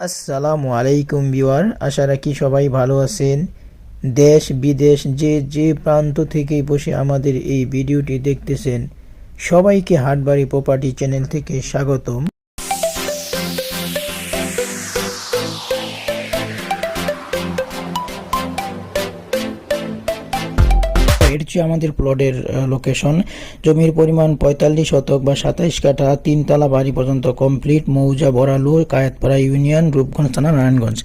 আসসালামু আলাইকুম বিওয়ার আশা রাখি সবাই ভালো আছেন। দেশ, বিদেশ, যে যে প্রান্ত থেকে বসে আমাদের এই ভিডিওটি দেখতেছেন, সবাইকে হাটবাড়ি প্রপার্টি চ্যানেল থেকে স্বাগতম। চেয়ে আমাদের প্লটের লোকেশন জমির পরিমাণ পঁয়তাল্লিশ শতক বা সাতাইশ কাঠা, তিনতলা বাড়ি পর্যন্ত কমপ্লিট মৌজা, বড়ালু, কায়েতপাড়া ইউনিয়ন, রূপগঞ্জ থানা, নারায়ণগঞ্জ।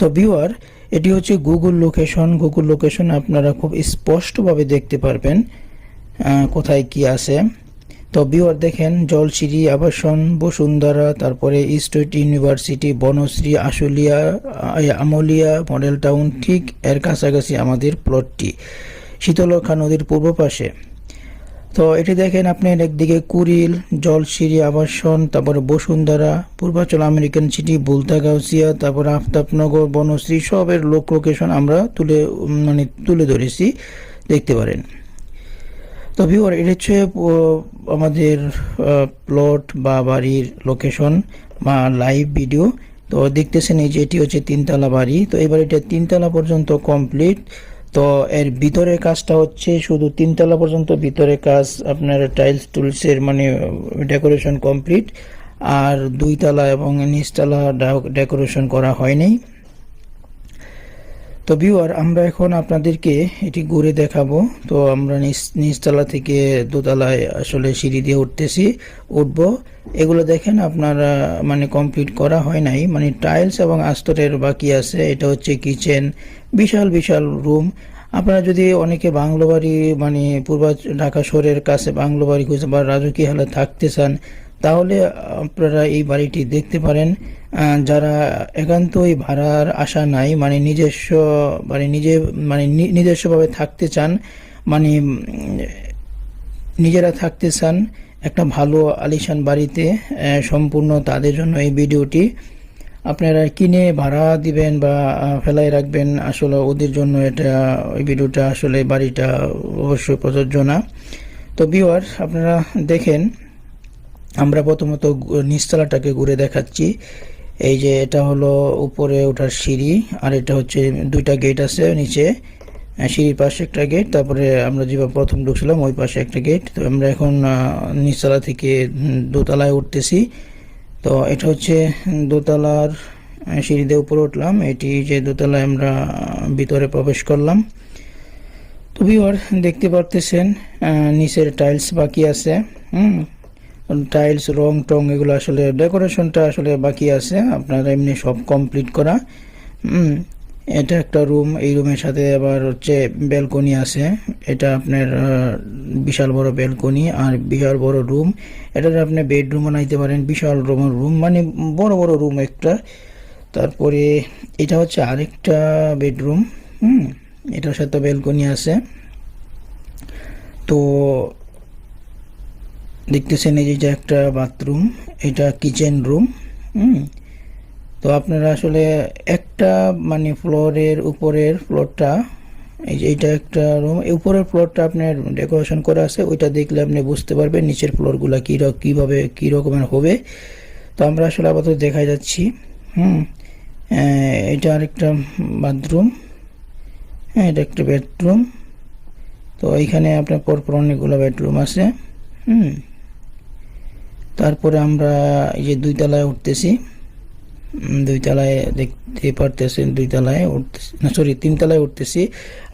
তো ভিউয়ার এটি হচ্ছে গুগল লোকেশন গুগল লোকেশন আপনারা খুব স্পষ্টভাবে দেখতে পারবেন কোথায় কি আছে। তো ভিউয়ার দেখেন জলসিরি আবাসন, বসুন্ধরা, তারপরে state university Banasree, Ashulia Amulia, model town, ঠিক এর কাছাকাছি আমাদের প্লটটি শীতলক্ষা নদীর পূর্ব পাশে। তো এটি দেখেন আপনার একদিকে কুড়িল জলসিরি আবাসন, তারপরে বসুন্ধরা, পূর্বাচল আমেরিকান সিটি বুলতা গাউসিয়া তারপরে আফতাবনগর, বনশ্রী, সবের লোক লোকেশন আমরা তুলে মানে তুলে ধরেছি, দেখতে পারেন। তো ভিউয়ার এটা হচ্ছে আমাদের প্লট বা বাড়ির লোকেশন বা লাইভ ভিডিও তো দেখতেছেন এই যে এটি হচ্ছে তিনতলা বাড়ি। তো এবার এটা তিনতলা পর্যন্ত কমপ্লিট তো এর ভিতরে কাজটা হচ্ছে শুধু তিনতলা পর্যন্ত ভিতরে কাজ, আপনার টাইলস টুলসের মানে ডেকোরেশন কমপ্লিট আর দুইতলা এবং নিচতলা ডেকোরেশন করা হয়নি। তো ভিউয়ার আমরা এখন আপনাদেরকে এটি ঘুরে দেখাবো। তো আমরা নিচ নিচতলা থেকে দোতলায় আসলে সিঁড়ি দিয়ে উঠতেছি, উঠব। এগুলো দেখেন আপনারা মানে কমপ্লিট করা হয় নাই। মানে টাইলস এবং আস্তরের বাকি আছে, এটা হচ্ছে কিচেন বিশাল বিশাল রুম আপনারা যদি অনেকে বাংলো বাড়ি মানে পূর্ব ঢাকা শহরের কাছে বাংলো বাড়ি খুঁজে বা রাজকীয় হালে থাকতে চান, তাহলে আপনারা এই বাড়িটি দেখতে পারেন। যারা একান্তই ভাড়ার আশা নাই মানে নিজস্ব মানে নিজে মানে নিজস্বভাবে থাকতে চান মানে নিজেরা থাকতে চান, একটা ভালো আলিশান বাড়িতে সম্পূর্ণ তাদের জন্য এই ভিডিওটি। আপনারা কিনে ভাড়া দিবেন বা ফেলায় রাখবেন, আসলে ওদের জন্য এটা, ওই ভিডিওটা আসলে বাড়িটা অবশ্যই প্রযোজ্য না। তো বিওয়ার আপনারা দেখেন, আমরা প্রথমত নিচতলাটাকে ঘুরে দেখাচ্ছি। এই যে এটা হলো উপরে ওঠার সিঁড়ি, আর এটা হচ্ছে দুইটা গেট আছে নিচে। সিঁড়ির পাশে একটা গেট তারপরে আমরা যেভাবে প্রথম ঢুকছিলাম, ওই পাশে একটা গেট তো আমরা এখন নিচতলা থেকে দোতলায় উঠতেছি। তো এটা হচ্ছে দোতলার সিঁড়িতে উপরে উঠলাম। এটি যে দোতলায় আমরা ভিতরে প্রবেশ করলাম। তো ভিওর দেখতে পারতেছেন নিচের টাইলস বাকি আছে, হুম? টাইলস, রং টং এগুলো আসলে ডেকোরেশনটা আসলে বাকি আছে। আপনার এমনি সব কমপ্লিট করা এটা একটা রুম এই রুমের সাথে আবার হচ্ছে ব্যালকনি আছে। এটা আপনার বিশাল বড় ব্যালকনি আর বিশাল বড় রুম এটাতে আপনি বেডরুম বানাইতে পারেন, বিশাল রুম রুম মানে বড় বড় রুম একটা। তারপরে এটা হচ্ছে আরেকটা বেডরুম হুম, এটার সাথে ব্যালকনি আছে। তো দেখতেছেন এই যে এটা একটা বাথরুম এটা কিচেন রুম হুম। তো আপনারা আসলে একটা মানে ফ্লোরের উপরের ফ্লোরটা, এই যে এইটা একটা রুম উপরের ফ্লোরটা আপনার ডেকোরেশন করা আছে, ওইটা দেখলে আপনি বুঝতে পারবেন নিচের ফ্লোরগুলো কী কীভাবে, কী রকমের হবে। তো আমরা আসলে আপাতত দেখাই যাচ্ছি, হুম। এটা আরেকটা বাথরুম হ্যাঁ এটা একটা বেডরুম। তো এইখানে আপনার পরপর অনেকগুলো বেডরুম আছে, হুম। তারপরে আমরা এই যে দুই তলায় উঠতেছি। দুই তলায় দেখতে পারতেছেন দুই তলায় উঠতেছি, না সরি তিন তলায় উঠতেছি।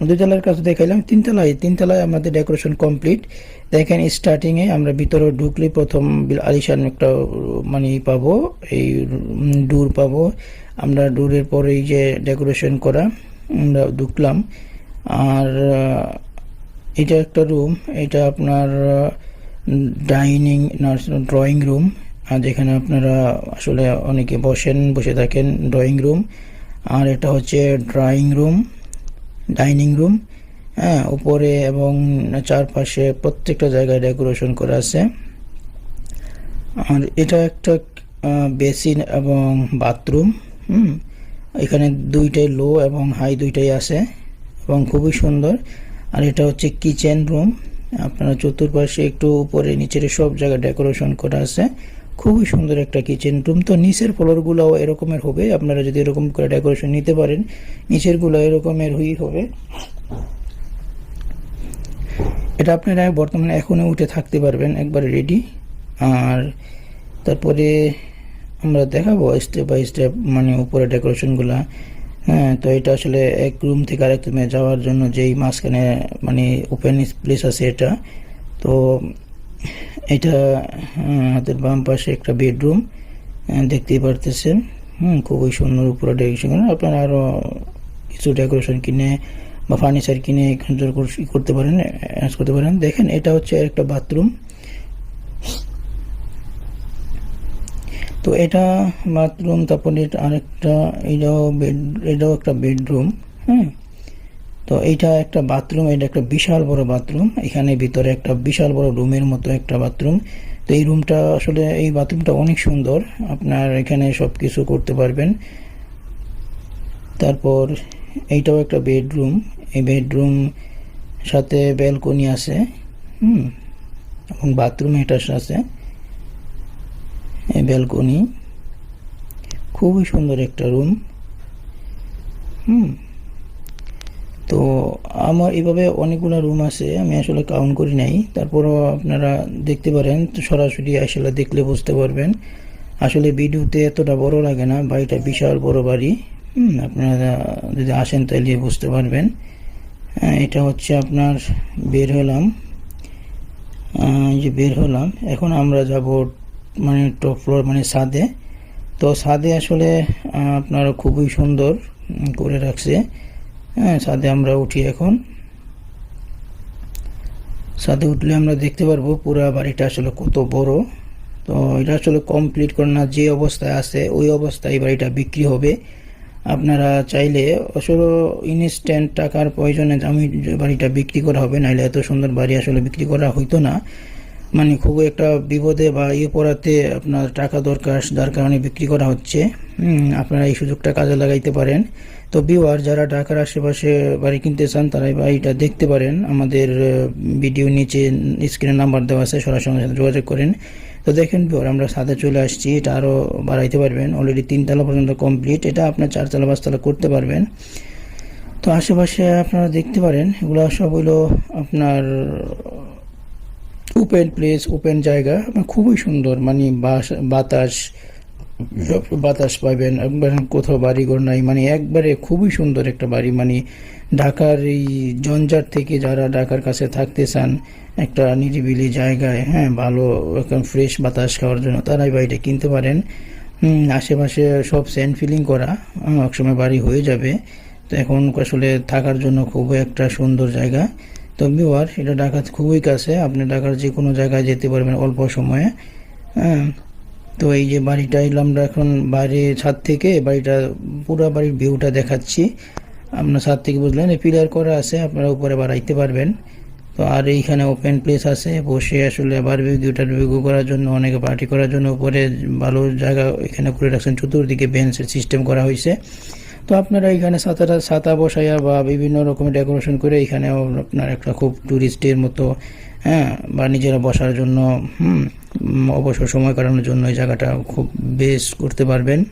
দুই তলার কাছে দেখাইলাম, তিন তলায়, তিন আমাদের ডেকোরেশন কমপ্লিট দেখেন স্টার্টিংয়ে আমরা ভিতরে ঢুকলে প্রথম আলিশান একটা মানে পাবো, এই ডুর পাবো। আমরা ডুরের পরে এই যে ডেকোরেশন করা, আমরা ঢুকলাম। আর, এটা একটা রুম এটা আপনার ডাইনিং ড্রয়িং রুম যেখানে আপনারা আসলে অনেকে বসেন, বসে থাকেন ড্রয়িং রুম আর এটা হচ্ছে ড্রয়িং রুম ডাইনিং রুম হ্যাঁ উপরে এবং চারপাশে প্রত্যেকটা জায়গায় ডেকোরেশন করা আছে। আর এটা একটা বেসিন এবং বাথরুম হুম? এখানে দুইটাই লো এবং হাই দুইটাই আছে এবং খুবই সুন্দর। আর এটা হচ্ছে কিচেন রুম আপনার চতুর্পাশে একটু উপরে, নিচের সব জায়গায় ডেকোরেশন করা আছে। খুবই সুন্দর একটা কিচেন রুম তো নিচের ফ্লোরগুলোও এরকমের হবে। আপনারা যদি এরকম করে ডেকোরেশন নিতে পারেন নিচেরগুলো এরকমের হই হবে। এটা আপনারা বর্তমানে এখনও উঠে থাকতে পারবেন, একবার রেডি আর তারপরে আমরা দেখাবো স্টেপ বাই স্টেপ মানে উপরে ডেকোরেশনগুলা হ্যাঁ তো এটা আসলে এক রুম থেকে আরেক রুমে যাওয়ার জন্য যেই মাঝখানে মানে ওপেন প্লেস আছে এটা। তো এটা হাতের বাম পাশে একটা বেডরুম দেখতেই পারতেছেন, হুম, খুবই সুন্দর উপরে ডেকোরেশন আপনারা আরও কিছু ডেকোরেশন কিনে বা ফার্নিচার কিনে করে করতে পারেন অ্যারেঞ্জ করতে পারেন। দেখেন, এটা হচ্ছে একটা বাথরুম তো এটা বাথরুম তারপরে আরেকটা, এটাও বেড এটাও একটা বেডরুম হ্যাঁ তো এইটা একটা বাথরুম এটা একটা বিশাল বড় বাথরুম এখানে ভিতরে একটা বিশাল বড় রুমের মতো একটা বাথরুম তো এই রুমটা আসলে, এই বাথরুমটা অনেক সুন্দর। আপনার এখানে সব কিছু করতে পারবেন। তারপর এইটাও একটা বেডরুম এই বেডরুম সাথে ব্যালকনি আছে, হুম, এবং বাথরুম এটার আছে, এই ব্যালকনি খুবই সুন্দর একটা রুম হুম। তো আমার এভাবে অনেকগুলো রুম আছে আমি আসলে কাউন্ট করি নাই। তারপরও আপনারা দেখতে পারেন সরাসরি আসলে দেখলে বুঝতে পারবেন। আসলে ভিডিওতে এতটা বড় লাগে না বাড়িটা বিশাল বড় বাড়ি। আপনারা যদি আসেন তাহলে বুঝতে পারবেন। হ্যাঁ, এটা হচ্ছে আপনার বের হলাম। যে বের হলাম এখন আমরা যাব মানে টপ ফ্লোর মানে ছাদে। তো ছাদে আসলে আপনারা খুবই সুন্দর করে রাখছে। হ্যাঁ ছাদে আমরা উঠি এখন। ছাদে উঠলে আমরা দেখতে পারব পুরো বাড়িটা আসলে কত বড়। তো এটা আসলে কমপ্লিট করে না, যে অবস্থায় আছে ওই অবস্থায় বাড়িটা বিক্রি হবে। আপনারা চাইলে আসলে ইনস্ট্যান্ট টাকার প্রয়োজনে আমি বাড়িটা বিক্রি করা হবে নাহলে এত সুন্দর বাড়ি আসলে বিক্রি করা হইতো না। মানে খুব একটা বিপদে বা ইয়ে পড়াতে আপনার টাকা দরকার, যার কারণে বিক্রি করা হচ্ছে। আপনারা এই সুযোগটা কাজে লাগাইতে পারেন। তো বিওয়ার যারা ঢাকার আশেপাশে বাড়ি কিনতে চান তারা এই বাড়িটা দেখতে পারেন। আমাদের ভিডিও নিচে স্ক্রিনে নাম্বার দেওয়া আছে, সরাসরি সাথে যোগাযোগ করেন। তো দেখেন বিওয়ার আমরা সাথে চলে আসছি। এটা আরও বাড়াইতে পারবেন। অলরেডি তিনতলা পর্যন্ত কমপ্লিট এটা আপনার চারতলা পাঁচতলা করতে পারবেন। তো আশেপাশে আপনারা দেখতে পারেন, এগুলো সব হইল আপনার ওপেন প্লেস ওপেন জায়গা। খুবই সুন্দর মানে বাতাস বাতাস পাবেন একবার কোথাও বাড়িঘর নাই মানে একবারে খুবই সুন্দর একটা বাড়ি মানে ঢাকার এই জঞ্জাট থেকে যারা ঢাকার কাছে থাকতে চান, একটা নিরিবিলি জায়গায় হ্যাঁ ভালো এখন ফ্রেশ বাতাস খাওয়ার জন্য তারাই বাড়িটা কিনতে পারেন। আশেপাশে সব স্যান্ড ফিলিং করা একসময় বাড়ি হয়ে যাবে। তো এখন আসলে থাকার জন্য খুবই একটা সুন্দর জায়গা। তো বিওয়ার এটা ঢাকা খুবই কাছে, আপনি ঢাকার যে কোনো জায়গায় যেতে পারবেন অল্প সময়ে। হ্যাঁ। তো এই যে বাড়িটা এলাম আমরা এখন বাইরে ছাদ থেকে বাড়িটা, পুরো বাড়ির ভিউটা দেখাচ্ছি। আপনার ছাদ থেকে বুঝলেন পিলার করা আছে, আপনারা উপরে বাড়াইতে পারবেন। তো আর এইখানে ওপেন প্লেস আছে, বসে আসলে বারবিকিউ টারবিকিউ করার জন্য, অনেকে পার্টি করার জন্য উপরে ভালো জায়গা এখানে করে রাখছেন। চতুর্দিকে বেঞ্চের সিস্টেম করা হয়েছে। তো আপনারা এখানে ছাতাটা ছাতা বসাইয়া বা বিভিন্ন রকমের ডেকোরেশন করে এখানেও আপনার একটা খুব ট্যুরিস্টের মতো হ্যাঁ বা নিজেরা বসার জন্য অবসর সময় কাটানোর জন্য এই জায়গাটা খুব বেশ করতে পারবেন।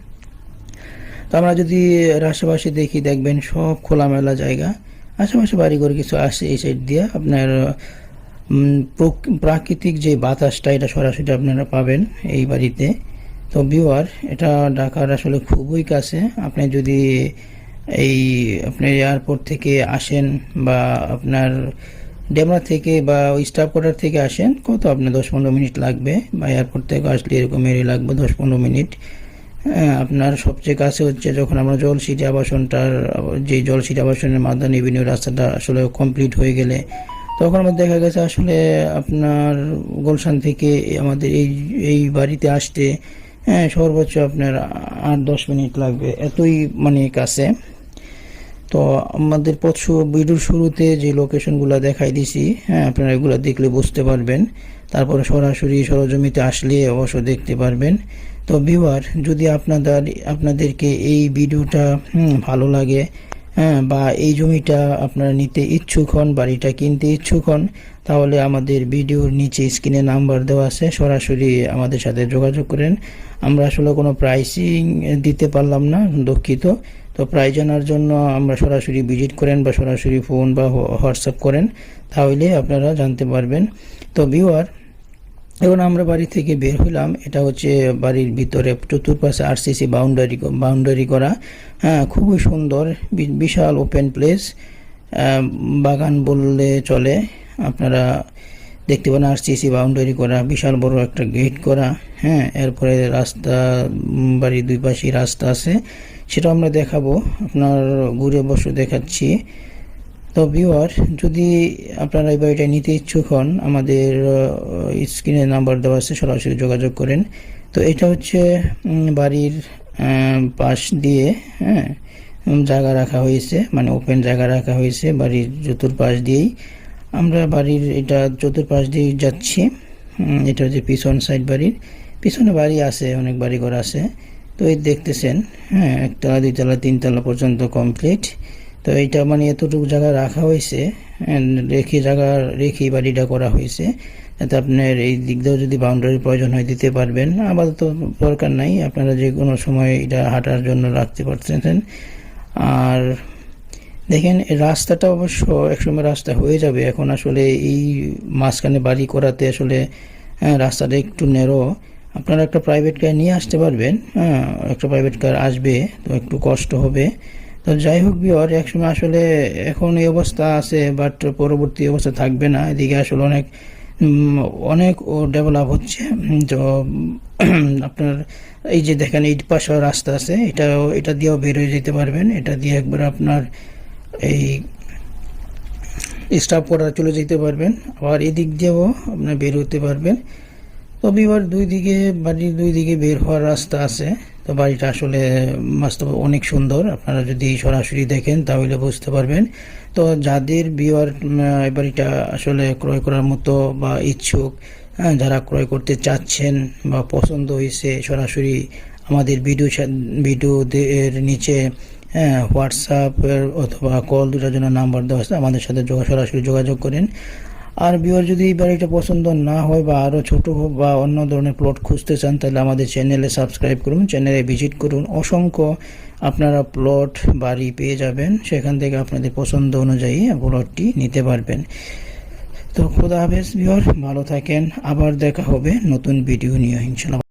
তো আমরা যদি আশেপাশে দেখি, দেখবেন সব খোলামেলা জায়গা। আশেপাশে বাড়িঘর কিছু আসে এই সাইড দিয়ে। আপনার প্রক- প্রাকৃতিক যে বাতাসটা, এটা সরাসরি আপনারা পাবেন এই বাড়িতে। তো বিওয়ার এটা ঢাকার আসলে খুবই কাছে। আপনি যদি এই আপনার এয়ারপোর্ট থেকে আসেন বা আপনার ডেমরা থেকে বা ওই স্টাফ কোয়ার্টার থেকে আসেন কত আপনার দশ পনেরো মিনিট লাগবে? বা এয়ারপোর্ট থেকে আসলে এরকম এরই লাগবে দশ পনেরো মিনিট। হ্যাঁ, আপনার সবচেয়ে কাছে হচ্ছে যখন আমরা জলসিটি আবাসনটার যে জলসিটি আবাসনের মাদান এভিনিউ রাস্তাটা আসলে কমপ্লিট হয়ে গেলে তখন আমার দেখা গেছে আসলে আপনার গুলশান থেকে আমাদের এই এই বাড়িতে আসতে হ্যাঁ সর্বোচ্চ আপনার আট, দশ মিনিট লাগবে। এতই মানে কাছে। তো আমাদের পথ শু- ভিডিওর শুরুতে যে লোকেশনগুলো দেখাই দিছি হ্যাঁ আপনারা এগুলো দেখলে বুঝতে পারবেন। তারপরে সরাসরি সরজমিতে আসলে অবশ্য দেখতে পারবেন। তো ভিউয়ার যদি আপনাদের, আপনাদেরকে এই ভিডিওটা ভালো লাগে হ্যাঁ বা এই জমিটা আপনারা নিতে ইচ্ছুক হন, বাড়িটা কিনতে ইচ্ছুক হন তাহলে আমাদের ভিডিওর নিচে স্ক্রিনে নাম্বার দেওয়া আছে, সরাসরি আমাদের সাথে যোগাযোগ করেন। আমরা আসলে কোনো প্রাইসিং দিতে পারলাম না, দুঃখিত। তো প্রাইস জানার জন্য আমরা সরাসরি ভিজিট করেন বা সরাসরি ফোন বা হোয়াটসঅ্যাপ করেন, তাহলে আপনারা জানতে পারবেন। তো ভিউয়ার এখন আমরা বাড়ি থেকে বের হইলাম, এটা হচ্ছে বাড়ির ভিতরে চতুর্পাশে আরসিসি বাউন্ডারি বাউন্ডারি করা। হ্যাঁ খুবই সুন্দর বিশাল ওপেন প্লেস বাগান বললে চলে। আপনারা দেখতে পান আরসিসি বাউন্ডারি করা, বিশাল বড় একটা গেট করা হ্যাঁ এরপরে রাস্তা বাড়ির দুই পাশে রাস্তা আছে সেটা আমরা দেখাবো, আপনার ঘুরে বসে দেখাচ্ছি। তো ভিউয়ার যদি আপনারা এই বাড়িটা নিতে ইচ্ছুক হন, আমাদের স্ক্রিনে নাম্বার দেওয়া আছে, সরাসরি যোগাযোগ করেন। তো এটা হচ্ছে বাড়ির পাশ দিয়ে হ্যাঁ জায়গা রাখা হয়েছে মানে ওপেন জায়গা রাখা হয়েছে বাড়ির জুতুর পাশ দিয়েই। আমরা বাড়ির এটা চতুর্পাশ দিয়ে যাচ্ছি। এটা হচ্ছে পিছন সাইড বাড়ির। পিছনে বাড়ি আছে, অনেক বাড়ি ঘর আছে। তো এই দেখতেছেন হ্যাঁ একতলা, দুইতলা, তিনতলা পর্যন্ত কমপ্লিট তো এইটা মানে এতটুকু জায়গা রাখা হয়েছে রেখে জায়গা রেখে বাড়িটা করা হয়েছে, যাতে আপনার এই দিক দিয়েও যদি বাউন্ডারির প্রয়োজন হয় দিতে পারবেন। আপাতত দরকার নাই, আপনারা যে কোনো সময় এটা হাঁটার জন্য রাখতে পারতেছেন। আর দেখেন রাস্তাটা অবশ্য একসময় রাস্তা হয়ে যাবে। এখন আসলে এই মাঝখানে বাড়ি করাতে আসলে হ্যাঁ, রাস্তাটা একটু নেরো আপনারা একটা প্রাইভেট কার নিয়ে আসতে পারবেন হ্যাঁ একটা প্রাইভেট কার আসবে তো একটু কষ্ট হবে। তো যাই হোক বিওর একসময় আসলে এখন এই অবস্থা আছে বাট পরবর্তী অবস্থা থাকবে না। এদিকে আসলে অনেক অনেক ডেভেলপ হচ্ছে। তো আপনার এই যে দেখেন এই পাশে রাস্তা আছে। এটা এটা দিয়েও বের হয়ে যেতে পারবেন। এটা দিয়ে একবার আপনার এই স্টাফ করা চলে যেতে পারবেন। আবার এদিক দিয়েও আপনার বের হতে পারবেন। তবে এবার দুই দিকে বাড়ির দুই দিকে বের হওয়ার রাস্তা আছে। তো বাড়িটা আসলে বাস্তবে অনেক সুন্দর। আপনারা যদি সরাসরি দেখেন তাহলে বুঝতে পারবেন। তো যাদের এই বাড়িটা আসলে ক্রয় করার মতো বা ইচ্ছুক হ্যাঁ, যারা ক্রয় করতে চাচ্ছেন বা পছন্দ হয়েছে সরাসরি আমাদের ভিডিও ভিডিও এর নিচে হ্যাঁ হোয়াটসঅ্যাপ অথবা কল দুটার জন্য নাম্বার দেওয়া আছে, আমাদের সাথে সরাসরি যোগাযোগ করেন। আর বিওর যদি এই বাড়িটা পছন্দ না হয় বা আরও ছোটো বা অন্য ধরনের প্লট খুঁজতে চান, তাহলে আমাদের চ্যানেলে সাবস্ক্রাইব করুন চ্যানেলে ভিজিট করুন। অসংখ্য আপনারা প্লট বাড়ি পেয়ে যাবেন, সেখান থেকে আপনাদের পছন্দ অনুযায়ী প্লটটি নিতে পারবেন। তো খোদা হাফেজ বিওর ভালো থাকেন, আবার দেখা হবে নতুন ভিডিও নিয়ে ইনশাল্লাহ